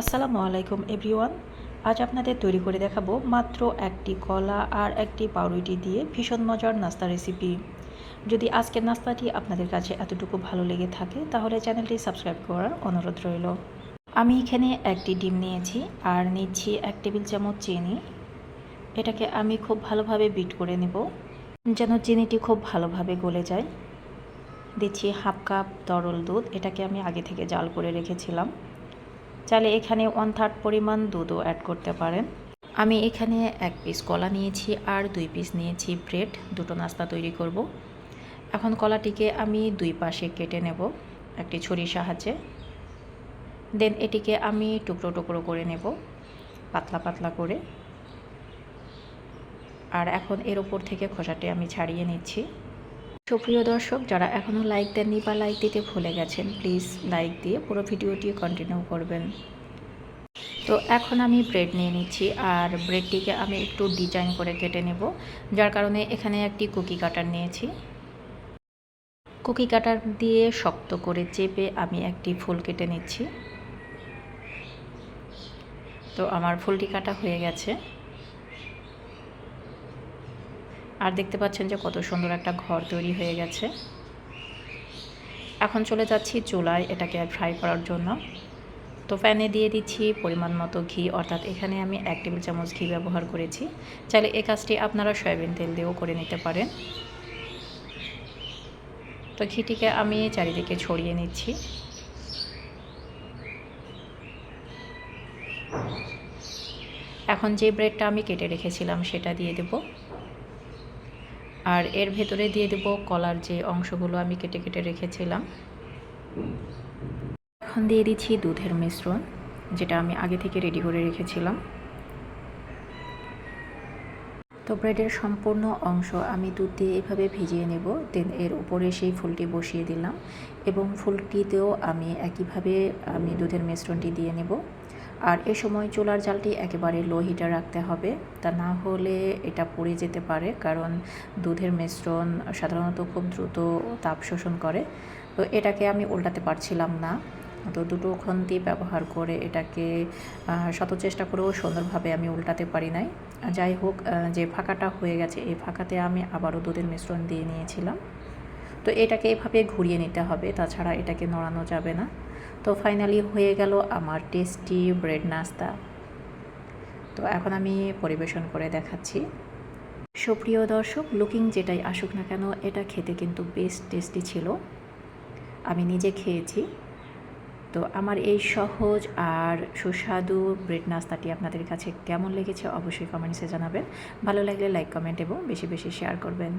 আসসালামু আলাইকুম, এভরিওয়ান। আজ আপনাদের তৈরি করে দেখাবো মাত্র একটি কলা আর একটি পাউরুটি দিয়ে ভীষণ মজার নাস্তা রেসিপি। যদি আজকের নাস্তাটি আপনাদের কাছে এতটুকু ভালো লেগে থাকে, তাহলে চ্যানেলটি সাবস্ক্রাইব করার অনুরোধ রইল। আমি এখানে একটি ডিম নিয়েছি আর নিচ্ছি এক টেবিল চামচ চিনি। এটাকে আমি খুব ভালোভাবে বিট করে নেব, যেন চিনিটি খুব ভালোভাবে গলে যায়। দিচ্ছি হাফ কাপ তরল দুধ, এটাকে আমি আগে থেকে জাল করে রেখেছিলাম। চাইলে এখানে ওয়ান থার্ড পরিমাণ দুধও অ্যাড করতে পারেন। আমি এখানে এক পিস কলা নিয়েছি আর দুই পিস নিয়েছি ব্রেড দুটো নাস্তা তৈরি করব। এখন কলাটিকে আমি দুই পাশে কেটে নেব একটি ছুরির সাহায্যে। দেন এটিকে আমি টুকরো টুকরো করে নেব, পাতলা পাতলা করে। আর এখন এর ওপর থেকে খোসাটি আমি ছাড়িয়ে নিচ্ছি। সুপ্রিয় দর্শক, যারা এখনও লাইক দেননি বা লাইক দিতে ভুলে গেছেন প্লিজ লাইক দিয়ে পুরো ভিডিওটি কন্টিনিউ করবেন। তো এখন আমি ব্রেড নিয়ে নিচ্ছি, আর ব্রেডটিকে আমি একটু ডিজাইন করে কেটে নেব, যার কারণে এখানে একটি কুকি কাটার নিয়েছি। কুকি কাটার দিয়ে শক্ত করে চেপে আমি একটি ফুল কেটে নিচ্ছি। তো আমার ফুলটি কাটা হয়ে গেছে। আর দেখতে পাচ্ছেন যে কত সুন্দর একটা ঘর তৈরি হয়ে গেছে। এখন চলে যাচ্ছি চুলায় এটাকে ফ্রাই করার জন্য। তো প্যানে দিয়ে দিচ্ছি পরিমাণ মতো ঘি, অর্থাৎ এখানে আমি এক টেবিল চামচ ঘি ব্যবহার করেছি। চাইলে এই কাজটি আপনারা সয়াবিন তেল দিয়েও করে নিতে পারেন। তো ঘিটিকে আমি চারিদিকে ছড়িয়ে নিচ্ছি। এখন যে ব্রেডটা আমি কেটে রেখেছিলাম সেটা দিয়ে দেবো। আর এর ভেতরে দিয়ে দেব কলার যে অংশগুলো আমি কেটে কেটে রেখেছিলাম। এখন দিয়ে দিচ্ছি দুধের মিশ্রণ, যেটা আমি আগে থেকে রেডি করে রেখেছিলাম। তো ব্রেডের সম্পূর্ণ অংশ আমি দুধ দিয়ে এভাবে ভিজিয়ে নেব দেন এর উপরে সেই ফুলটি বসিয়ে দিলাম এবং ফুলটিতেও আমি একইভাবে আমি দুধের মিশ্রণটি দিয়ে নেব। আর এ সময় চুলার জালটি একেবারে লো হিটে রাখতে হবে। তা না হলে এটা পুড়ে যেতে পারে, কারণ দুধের মিশ্রণ সাধারণত খুব দ্রুত তাপ শোষণ করে। তো এটাকে আমি উল্টাতে পারছিলাম না। তো দুটো খন্তি ব্যবহার করে এটাকে শত চেষ্টা করেও সুন্দরভাবে আমি উল্টাতে পারি নাই। যাই হোক যে ফাঁকাটা হয়ে গেছে, এই ফাঁকাতে আমি আবারও দুধের মিশ্রণ দিয়ে নিয়েছিলাম। তো এটাকে এভাবে ঘুরিয়ে নিতে হবে, তাছাড়া এটাকে নড়ানো যাবে না। তো ফাইনালি হয়ে গেল আমার টেস্টি ব্রেড নাস্তা। তো এখন আমি পরিবেশন করে দেখাচ্ছি। সুপ্রিয় দর্শক লুকিং যেটাই আসুক না কেন, এটা খেতে কিন্তু বেশ টেস্টি ছিল। আমি নিজে খেয়েছি। তো আমার এই সহজ আর সুস্বাদু ব্রেড নাস্তাটি আপনাদের কাছে কেমন লেগেছে অবশ্যই কমেন্টসে জানাবেন। ভালো লাগলে লাইক কমেন্ট এবং বেশি বেশি শেয়ার করবেন।